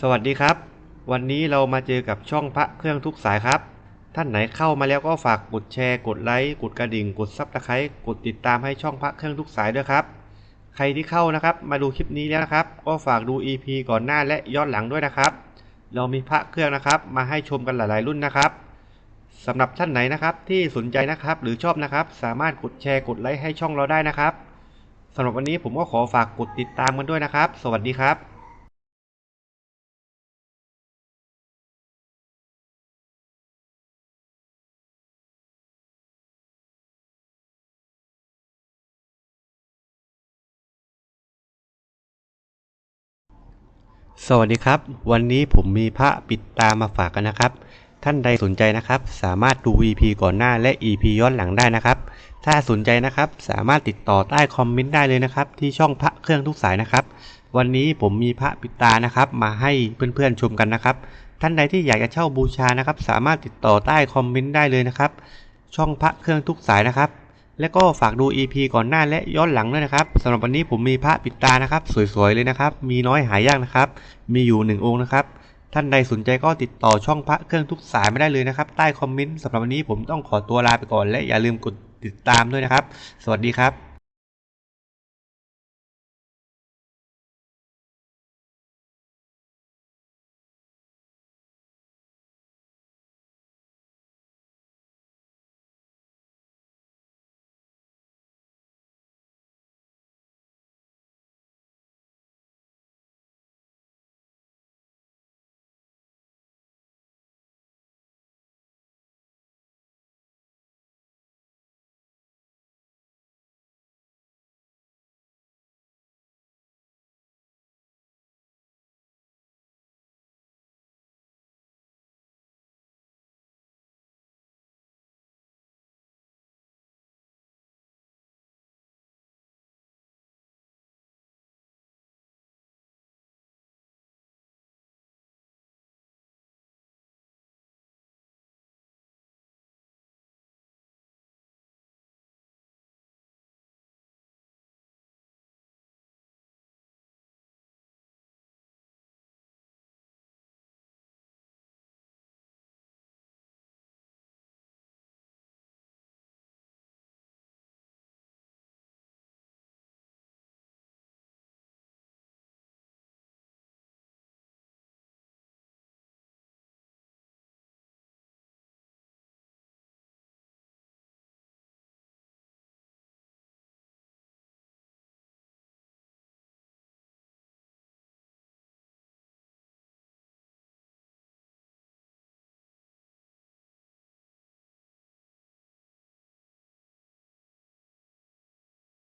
สวัสดีครับ วันนี้เรามาเจอกับช่องพระเครื่องทุกสายครับ ท่านไหนเข้ามาแล้วก็ฝากกดแชร์กดไลค์กดกระดิ่ง กดซับสไครต์กดติดตามให้ช่องพระเครื่องทุกสายด้วยครับ ใครที่เข้านะครับ มาดูคลิปนี้แล้วนะครับ ก็ฝากดู EP ก่อนหน้าและย้อนหลังด้วยนะครับ เรามีพระเครื่องนะครับ มาให้ชมกันหลาย ๆ รุ่นนะครับสำหรับท่านไหนนะครับที่สนใจนะครับหรือชอบนะครับ สามารถกดแชร์กดไลค์ให้ช่องเราได้นะครับสำหรับวันนี้ผมก็ขอฝากกดติดตามกันด้วยนะครับ สวัสดีครับ สวัสดีครับ วันนี้ผมมีพระปิดตามาฝากกันนะครับ ท่านใดสนใจนะครับ สามารถดู EP ก่อนหน้าและ EP ย้อนหลังได้นะครับ ถ้าสนใจนะครับสามารถติดต่อใต้คอมเมนต์ได้เลยนะครับ ที่ช่องพระเครื่องทุกสายนะครับ วันนี้ผมมีพระปิดตานะครับ มาให้เพื่อนๆชมกันนะครับ ท่านใดที่อยากจะเช่าบูชานะครับ สามารถติดต่อใต้คอมเมนต์ได้เลยนะครับ ช่องพระเครื่องทุกสายนะครับ และก็ฝากดู EP ก่อนหน้าและย้อนหลังด้วยนะครับสำหรับวันนี้ผมมีพระปิดตานะครับ สวยๆเลยนะครับ มีน้อยหายากนะครับ มีอยู่หนึ่งองค์นะครับ ท่านใดสนใจก็ติดต่อช่องพระเครื่องทุกสายไม่ได้เลยนะครับ ใต้คอมเมนต์สำหรับวันนี้ผมต้องขอตัวลาไปก่อนและอย่าลืมกดติดตามด้วยนะครับ สวัสดีครับ